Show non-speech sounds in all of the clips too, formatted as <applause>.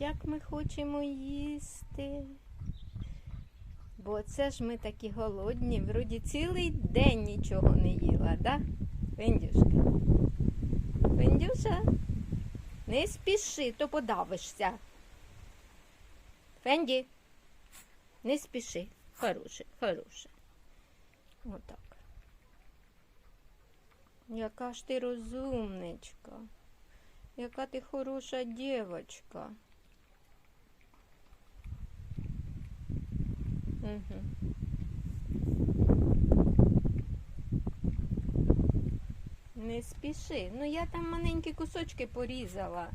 як ми хочемо їсти. Бо це ж ми такі голодні, вроді цілий день нічого не їла, да? Фендюшка? Фендюша? Не спіши, то подавишся. Фенді, не спіши. Хороше, хороше. Отак. Яка ж ти розумничка. Яка ти хороша дівчинка. Угу. Не спіши. Ну я там маленькі кусочки порізала.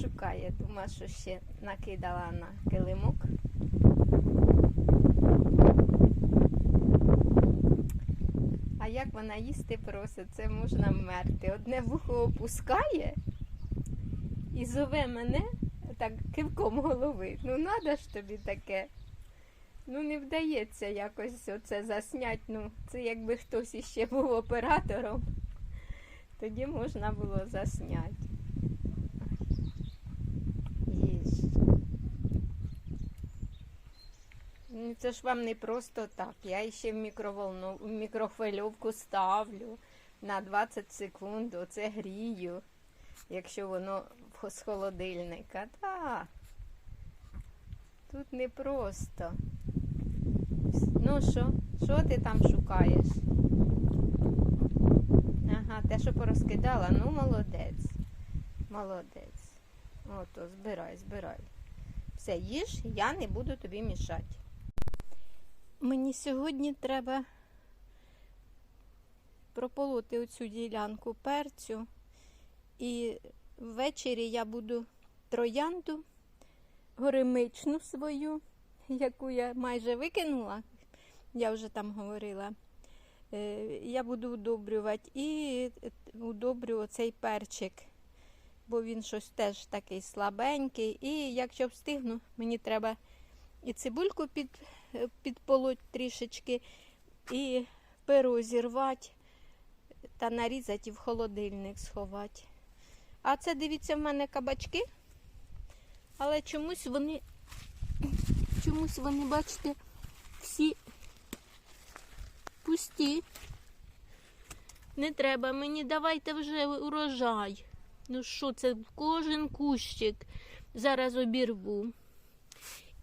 Шукає, думаю, що ще накидала на килимок. А як вона їсти просить, це можна вмерти. Одне вухо опускає і зове мене так кивком голови. Ну, надо ж тобі таке. Ну, не вдається якось оце заснять. Ну, це якби хтось іще був оператором, тоді можна було засняти. Їж. Ну, це ж вам не просто так. Я ще в мікроволну, в мікрохвильовку ставлю на 20 секунд, оце грію, якщо воно з холодильника. Так. Тут не просто. Ну що, що ти там шукаєш? Ага, те, що порозкидала, ну молодець. Молодець. Ото, збирай, збирай. Все, їж, я не буду тобі мішати. Мені сьогодні треба прополоти оцю ділянку перцю. І ввечері я буду троянду горемичну свою, яку я майже викинула, я вже там говорила. Е, Я буду удобрювати і удобрю оцей перчик, бо він щось теж такий слабенький. І якщо встигну, мені треба і цибульку під, е, підполоть трішечки, і перо зірвати та нарізати і в холодильник сховати. А це, дивіться, в мене кабачки, але чомусь вони, чомусь вони, бачите, всі пусті. Не треба мені, давайте вже урожай. Ну що, це кожен кущик зараз обірву.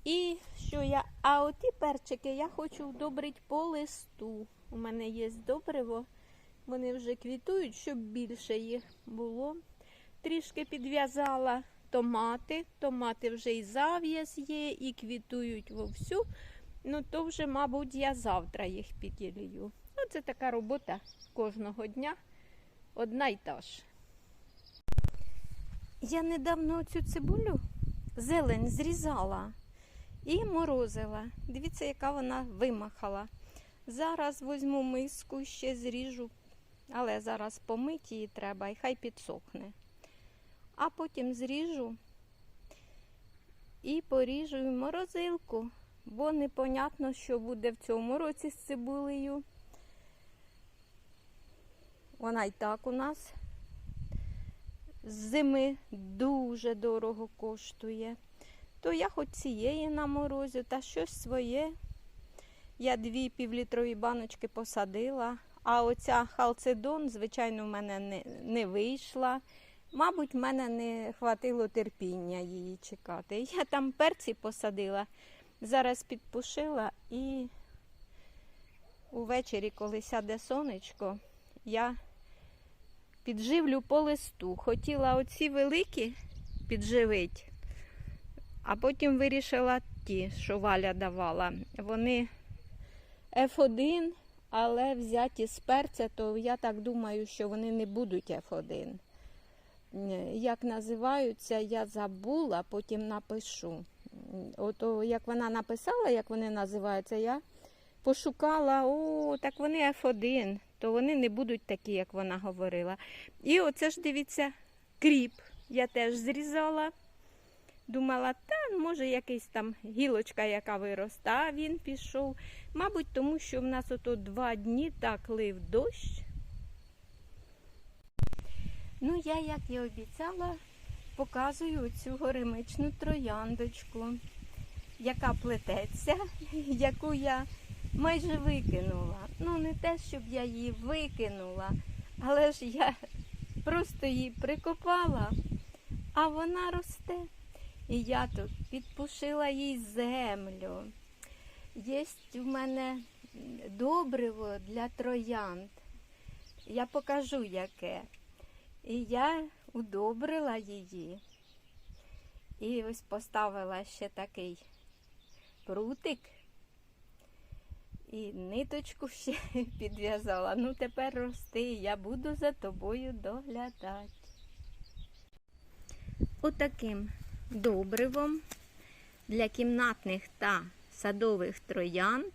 І що я. А оті перчики я хочу вдобрити по листу. У мене є добриво. Вони вже квітують, щоб більше їх було. Трішки підв'язала томати. Томати вже і зав'яз є, і квітують вовсю. Ну, то вже, мабуть, я завтра їх піділію. Оце така робота кожного дня. Одна й та ж. Я недавно цю цибулю зелень зрізала і морозила. Дивіться, яка вона вимахала. Зараз візьму миску, ще зріжу, але зараз помить її треба і хай підсохне. А потім зріжу і поріжу морозилку, бо непонятно, що буде в цьому році з цибулею. Вона і так у нас з зими дуже дорого коштує. То я хоч цієї наморозю та щось своє. Я дві півлітрові баночки посадила, а оця халцедон, звичайно, в мене не, не вийшла. Мабуть, в мене не хватило терпіння її чекати. Я там перці посадила, зараз підпушила і увечері, коли сяде сонечко, я підживлю по листу. Хотіла оці великі підживити, а потім вирішила ті, що Валя давала. Вони F1, але взяті з перця, то я так думаю, що вони не будуть F1. Е, Як називаються, я забула, потім напишу. Ото як вона написала, як вони називаються, я пошукала, о, так вони F1, то вони не будуть такі, як вона говорила. І оце ж дивіться, кріп. Я теж зрізала. Думала, та може якийсь там гілочка, яка виросте, а він пішов. Мабуть, тому що в нас ото два дні так лив дощ. Ну, я, як і обіцяла, показую цю горемичну трояндочку, яка плететься, <laughs> яку я майже викинула. Ну, не те, щоб я її викинула, але ж я <laughs> просто її прикопала, а вона росте. І я тут підпушила їй землю. Є в мене добриво для троянд. Я покажу яке. І я удобрила її. І ось поставила ще такий прутик. І ниточку ще <laughs> підв'язала. Ну, тепер рости, я буду за тобою доглядати. Отаким добривом для кімнатних та садових троянд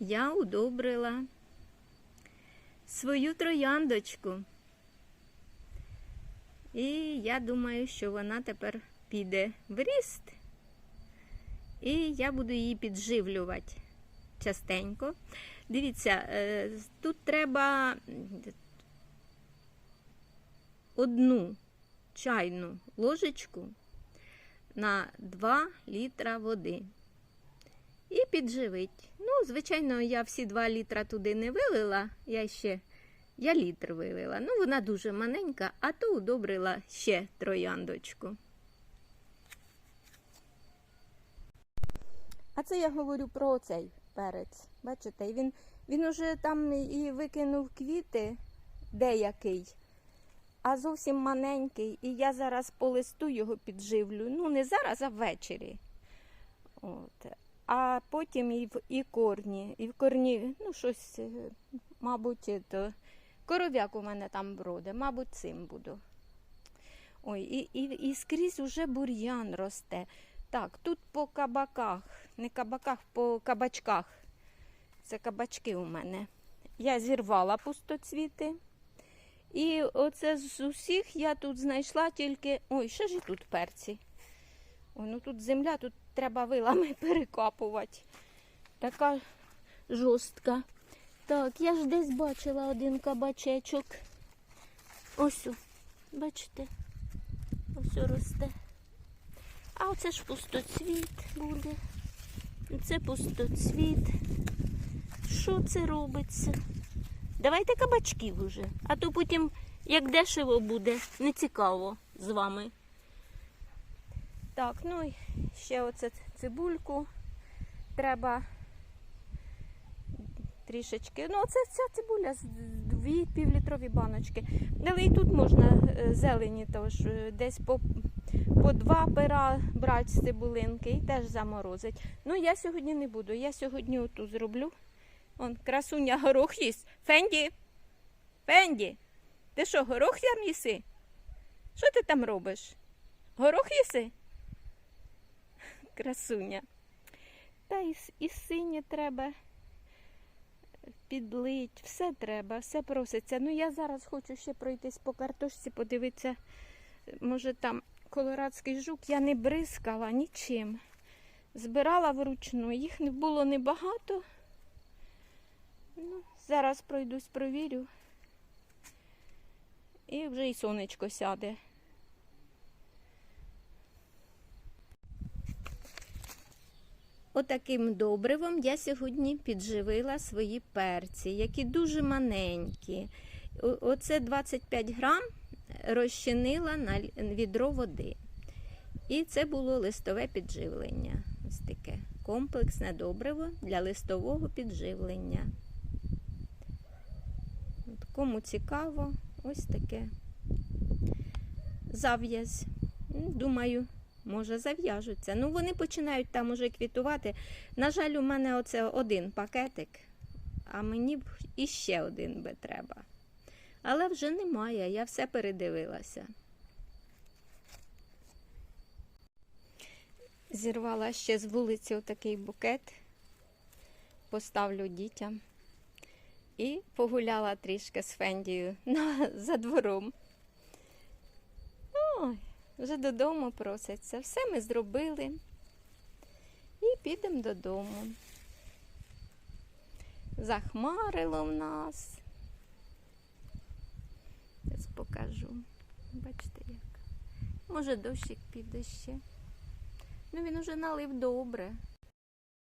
я удобрила свою трояндочку. І я думаю, що вона тепер піде в ріст. І я буду її підживлювати частенько. Дивіться, е, тут треба одну чайну ложечку на 2 літра води. І підживить. Ну, звичайно, я всі 2 літра туди не вилила, я ще я літр вилила. Ну, вона дуже маленька, а то удобрила ще трояндочку. А це я говорю про цей перець. Бачите, він, він уже там і викинув квіти деякий, а зовсім маленький. І я зараз по листу його підживлю. Ну, не зараз, а ввечері. От. А потім і в і корні. І в корні, ну, щось, е, мабуть, то коров'як у мене там броде, мабуть, цим буду. Ой, і, і, і скрізь уже бур'ян росте. Так, тут по кабаках, не кабаках, по кабачках. Це кабачки у мене. Я зірвала пустоцвіти. І оце з усіх я тут знайшла тільки. Ой, ще ж і тут перці. Ой, ну тут земля, тут треба вилами <laughs> перекапувати. Така жорстка. Так, я ж десь бачила один кабачечок. Ось, бачите, ось о росте. А оце ж пустоцвіт буде. Це пустоцвіт. Що це робиться? Давайте кабачків уже, а то потім, як дешево буде, не цікаво з вами. Так, ну і ще оце цибульку треба трішечки. Ну, оце ця цибуля з дві півлітрові баночки. Але і тут можна е, зелені, тож е, десь по, по два пера брати з цибулинки і теж заморозить. Ну, я сьогодні не буду. Я сьогодні оту зроблю. Он, красуня горох їсть. Фенді, Фенді, ти що, горох там їси? Що ти там робиш? Горох їси? Красуня. Та і, і синє треба підлить, все треба, все проситься. Ну я зараз хочу ще пройтись по картошці, подивитися, може там колорадський жук. Я не бризкала нічим. Збирала вручну, їх було небагато. Ну, зараз пройдусь, провірю. І вже і сонечко сяде. Отаким добривом я сьогодні підживила свої перці, які дуже маленькі. Оце 25 грам розчинила на відро води. І це було листове підживлення. Ось таке комплексне добриво для листового підживлення. Кому цікаво, ось таке зав'язь. Думаю, може зав'яжуться. Ну, вони починають там уже квітувати. На жаль, у мене оце один пакетик, а мені б іще один би треба. Але вже немає, я все передивилася. Зірвала ще з вулиці отакий букет, поставлю дітям і погуляла трішки з Фендією <laughs> на, за двором. Ой, вже додому просяться. Все ми зробили. І підемо додому. Захмарило в нас. Зараз покажу. Бачите як. Може дощик піде ще. Ну він уже налив добре.